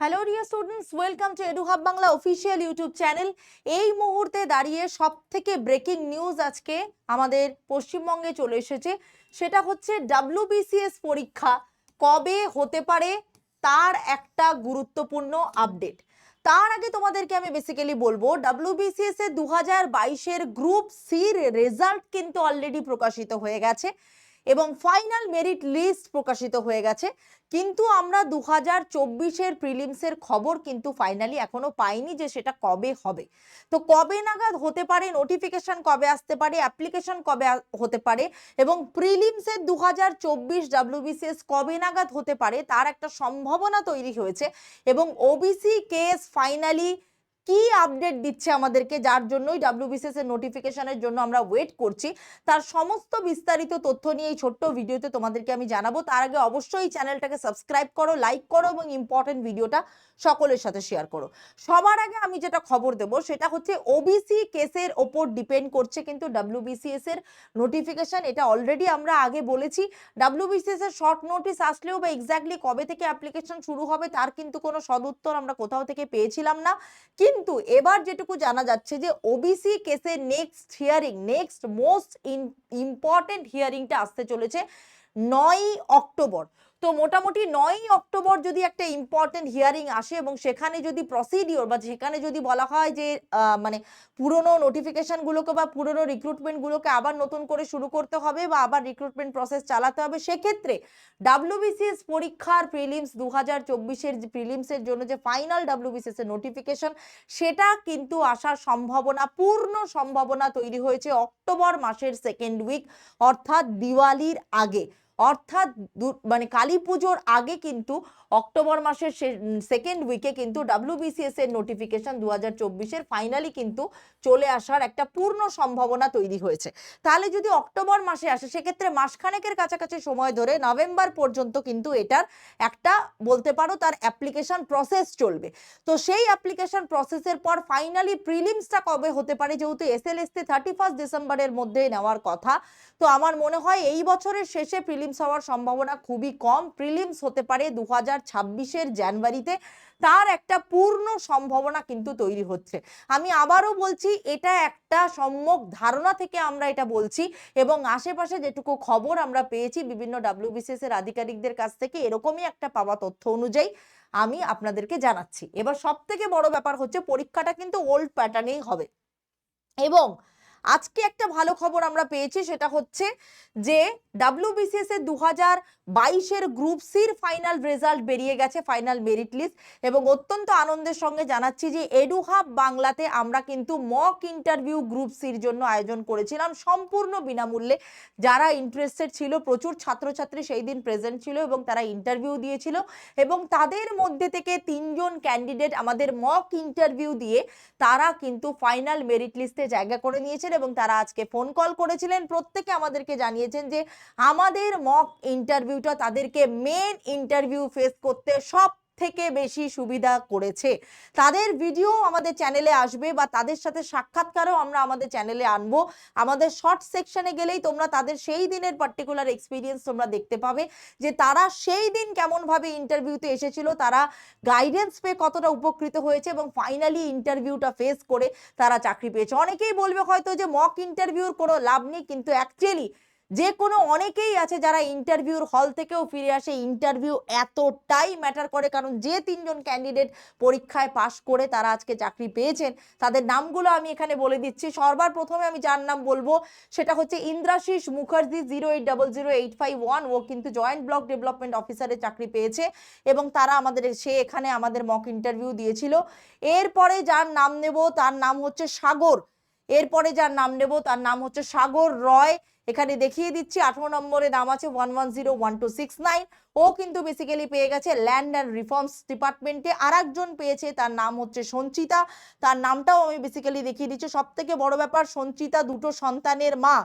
Hello dear students welcome to Edu Hub Bangla official YouTube channel এই মুহূর্তে দাঁড়িয়ে সব থেকে ব্রেকিং নিউজ আজকে আমাদের পশ্চিমবঙ্গে চলে এসেছে। সেটা হচ্ছে ডাব্লিউবিসিএস পরীক্ষা কবে হতে পারে তার একটা গুরুত্বপূর্ণ আপডেট তার আগে তোমাদেরকে আমি বেসিক্যালি বলব ডাব্লিউবিসিএস এর দু হাজার বাইশের গ্রুপ সির রেজাল্ট কিন্তু অলরেডি প্রকাশিত হয়ে গেছে। এবং ফাইনাল মেরিট লিস্ট প্রকাশিত হয়ে গেছে। কিন্তু আমরা দু হাজার চব্বিশের প্রিলিমসের খবর কিন্তু ফাইনালি এখনও পাইনি যে সেটা কবে হবে। তো কবে নাগাদ হতে পারে নোটিফিকেশন কবে আসতে পারে অ্যাপ্লিকেশন কবে হতে পারে এবং প্রিলিমসের দু হাজার চব্বিশ ডাব্লিউবিসিএস কবে নাগাদ হতে পারে তার একটা সম্ভাবনা তৈরি হয়েছে এবং ওবিসি কেস ফাইনালি কি আপডেট দিচ্ছে আমাদেরকে? যার জন্যই ডাব্লিউবিসিএস এর নোটিফিকেশনের জন্য আমরা ওয়েট করছি। তার সমস্ত বিস্তারিত তথ্য নিয়ে এই ছোট্ট ভিডিওতে তোমাদেরকে আমি জানাব। তার আগে অবশ্যই চ্যানেলটাকে সাবস্ক্রাইব করো লাইক করো এবং ইম্পর্টেন্ট ভিডিওটা সকলের সাথে শেয়ার করো। সবার আগে আমি যেটা খবর দেব, সেটা হচ্ছে ওবিসি কেসের ওপর ডিপেন্ড করছে কিন্তু ডাব্লিউবিসিএস এর নোটিফিকেশন এটা অলরেডি আমরা আগে বলেছি। ডাব্লিউবিসিএস এর শর্ট নোটিস আসলেও বা এক্স্যাক্টলি কবে থেকে অ্যাপ্লিকেশন শুরু হবে, তার কিন্তু কোনো সদুত্তর আমরা কোথাও থেকে পেয়েছিলাম না। কিন্তু এবার যেটুকু জানা যাচ্ছে যে ওবিসি কেসে next hearing next most important হিয়ারিংটা আসতে চলেছে নয় অক্টোবর। তো মোটামুটি নয়ই অক্টোবর যদি একটা ইম্পর্টেন্ট হিয়ারিং আসে এবং সেখানে যদি প্রসিডিওর বা সেখানে যদি বলা হয় যে মানে পুরনো নোটিফিকেশনগুলোকে বা পুরনো রিক্রুটমেন্টগুলোকে আবার নতুন করে শুরু করতে হবে বা আবার রিক্রুটমেন্ট প্রসেস চালাতে হবে, সেক্ষেত্রে ডাব্লিউবিসিএস পরীক্ষার প্রিলিমস দু হাজার চব্বিশের প্রিলিমসের জন্য যে ফাইনাল ডাব্লিউবিসিএস এর নোটিফিকেশন সেটা কিন্তু আসার সম্ভাবনা, পূর্ণ সম্ভাবনা তৈরি হয়েছে অক্টোবর মাসের সেকেন্ড উইক অর্থাৎ দিওয়ালির আগে। অর্থাৎ মানে কালী পুজোর আগে কিন্তু অক্টোবর মাসের সেকেন্ড উইকে কিন্তু ডাব্লিউবিসিএস এর নোটিফিকেশন দু হাজার চব্বিশের ফাইনালি কিন্তু চলে আসার একটা পূর্ণ সম্ভাবনা তৈরি হয়েছে। তাহলে যদি অক্টোবর মাসে আসে, সেক্ষেত্রে মাসখানেকের কাছাকাছি সময় ধরে নভেম্বর পর্যন্ত কিন্তু এটার একটা বলতে পারো তার অ্যাপ্লিকেশন প্রসেস চলবে। তো সেই অ্যাপ্লিকেশন প্রসেসের পর ফাইনালি প্রিলিমসটা কবে হতে পারে? যেহেতু এসএলএসটি থার্টি ফার্স্ট ডিসেম্বরের মধ্যে নেওয়ার কথা, তো আমার মনে হয় এই বছরের শেষে প্রিলিমস হওয়ার সম্ভাবনা খুবই কম। প্রিলিমস হতে পারে দু হাজার ছাব্বিশের জানুয়ারিতে। তার একটা পূর্ণ সম্ভাবনা কিন্তু তৈরি হচ্ছে। আমি আবারও বলছি, এটা একটা সম্যক ধারণা থেকে আমরা এটা বলছি এবং আশেপাশে যেটুকু খবর আমরা পেয়েছি, বিভিন্ন ডাব্লিউবিসিএস এর আধিকারিকদের কাছ থেকে এরকমই একটা পাওয়া তথ্য অনুযায়ী আমি আপনাদেরকে জানাচ্ছি। এবার সব থেকে বড় ব্যাপার হচ্ছে, পরীক্ষাটা কিন্তু ওল্ড প্যাটার্নেই হবে। এবং আজকে একটা ভালো খবর আমরা পেয়েছি, সেটা হচ্ছে যে ডাব্লিউবিসিএস এর দু হাজার বাইশের গ্রুপ সির ফাইনাল রেজাল্ট বেরিয়ে গেছে ফাইনাল মেরিট লিস্ট এবং অত্যন্ত আনন্দের সঙ্গে জানাচ্ছি যে এডুহাব বাংলাতে আমরা কিন্তু মক ইন্টারভিউ গ্রুপ সির জন্য আয়োজন করেছিলাম, সম্পূর্ণ বিনামূল্যে। যারা ইন্টারেস্টেড ছিল, প্রচুর ছাত্রছাত্রী সেই দিন প্রেজেন্ট ছিল এবং তারা ইন্টারভিউ দিয়েছিল এবং তাদের মধ্যে থেকে তিনজন ক্যান্ডিডেট আমাদের মক ইন্টারভিউ দিয়ে তারা কিন্তু ফাইনাল মেরিট লিস্টে জায়গা করে নিয়েছেন এবং তারা আজকে ফোন কল করেছিলেন। প্রত্যেকে আমাদেরকে জানিয়েছেন যে, আমাদের মক ইন্টারভিউটা তাদেরকে মেন ইন্টারভিউ ফেস করতে সব থেকে বেশি সুবিধা করেছে। তাদের ভিডিও আমাদের চ্যানেলে আসবে বা তাদের সাথে সাক্ষাৎকারও আমরা আমাদের চ্যানেলে আনব। আমাদের শর্ট সেকশনে গেলেই তোমরা তাদের সেই দিনের পার্টিকুলার এক্সপিরিয়েন্স তোমরা দেখতে পাবে যে তারা সেই দিন কেমনভাবে ইন্টারভিউতে এসেছিল, তারা গাইডেন্স পেয়ে কতটা উপকৃত হয়েছে এবং ফাইনালি ইন্টারভিউটা ফেস করে তারা চাকরি পেয়েছে। অনেকেই বলবে হয়তো যে মক ইন্টারভিউর কোনো লাভ নেই, কিন্তু অ্যাকচুয়ালি যে কোনো অনেকেই আছে যারা ইন্টারভিউর হল থেকেও ফিরে আসে ইন্টারভিউ এতটাই ম্যাটার করে, কারণ যে তিনজন ক্যান্ডিডেট পরীক্ষায় পাশ করে তারা আজকে চাকরি পেয়েছেন, তাদের নামগুলো আমি এখানে বলে দিচ্ছি। সর্বার প্রথমে আমি যার নাম বলব, সেটা হচ্ছে Indrashis Mukherjee zero eight double zero eight five one ও কিন্তু জয়েন্ট ব্লক ডেভেলপমেন্ট অফিসারের চাকরি পেয়েছে এবং তারা আমাদের, সে এখানে আমাদের মক ইন্টারভিউ দিয়েছিল। এরপরে যার নাম নেব, তার নাম হচ্ছে সাগর। এরপরে যার নাম নেব, তার নাম হচ্ছে সাগর রয়। এখানে দেখিয়ে দিচ্ছি, আঠারো নম্বরে নাম আছে one one zero one two six nine ও কিন্তু বেসিক্যালি পেয়ে গেছে ল্যান্ড অ্যান্ড রিফর্মস ডিপার্টমেন্টে। আর একজন পেয়েছে, তার নাম হচ্ছে সঞ্চিতা। তার নামটাও আমি বেসিক্যালি দেখিয়ে দিচ্ছি। সব থেকে বড় ব্যাপার, সঞ্চিতা দুটো সন্তানের মা।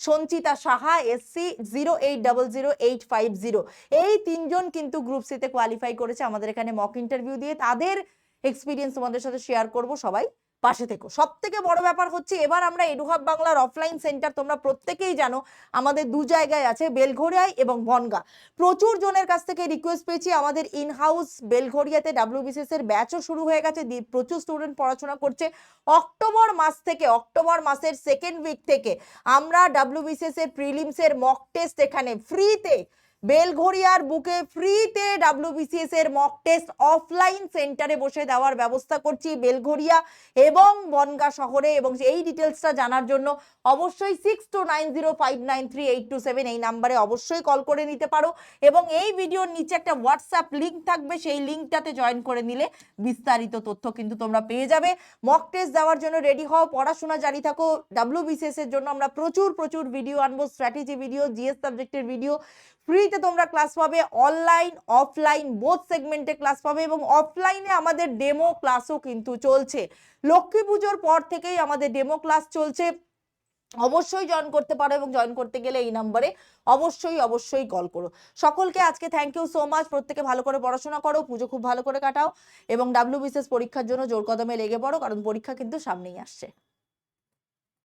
Sanchita Saha SC zero eight zero eight five zero এই তিনজন কিন্তু গ্রুপ সিতে কোয়ালিফাই করেছে আমাদের এখানে মক ইন্টারভিউ দিয়ে। তাদের এক্সপিরিয়েন্স তোমাদের সাথে শেয়ার করব সবাই। পাশে থেকো। সব থেকে বড় ব্যাপার হচ্ছে এবার আমরা এডুহাব বাংলার অফলাইন সেন্টার তোমরা প্রত্যেকেই জানো, আমাদের দু জায়গায় আছে বেলঘরিয়ায় এবং বনগা। প্রচুর জনের কাছ থেকে রিকোয়েস্ট পেয়েছি। আমাদের ইন হাউস বেলঘরিয়াতে ডাব্লিউবিসিএস এর ব্যাচও শুরু হয়ে গেছে। প্রচুর স্টুডেন্ট পড়াশোনা করছে। অক্টোবর মাস থেকে, অক্টোবর মাসের সেকেন্ড উইক থেকে আমরা ডাব্লিউবিসিএস এর প্রিলিমস এর মক টেস্ট এখানে ফ্রিতে বেলঘরিয়ার বুকে ফ্রিতে ডাব্লিউবিসিএস এর মক টেস্ট অফলাইন সেন্টারে বসে দেওয়ার ব্যবস্থা করছি বেলঘরিয়া এবং বনগা শহরে এবং এই ডিটেলসটা জানার জন্য অবশ্যই six two nine zero five nine three eight two seven এই নাম্বারে অবশ্যই কল করে নিতে পারো এবং এই ভিডিওর নিচে একটা হোয়াটসঅ্যাপ লিঙ্ক থাকবে, সেই লিঙ্কটাতে জয়েন করে নিলে বিস্তারিত তথ্য কিন্তু তোমরা পেয়ে যাবে। মক টেস্ট দেওয়ার জন্য রেডি হও, পড়াশোনা জারি থাকো ডাব্লিউবিসিএস এর জন্য আমরা প্রচুর প্রচুর ভিডিও আনব স্ট্র্যাটেজি ভিডিও জিএস সাবজেক্টের ভিডিও ফ্রিতে তোমরা ক্লাস পাবে অনলাইন অফলাইন বোথ সেগমেন্টে ক্লাস পাবে এবং অফলাইনে আমাদের ডেমো ক্লাসও কিন্তু চলছে। লক্ষ্মী পুজোর পর থেকেই আমাদের ডেমো ক্লাস চলছে। অবশ্যই জয়েন করতে পারো এবং জয়েন করতে গেলে এই নাম্বারে অবশ্যই অবশ্যই কল করো। সকলকে আজকে থ্যাংক ইউ সো মাচ প্রত্যেকে ভালো করে পড়াশোনা করো, পুজো খুব ভালো করে কাটাও এবং ডাব্লিউ বিসিএস পরীক্ষার জন্য জোর কদমে লেগে পড়ো, কারণ পরীক্ষা কিন্তু সামনেই আসছে।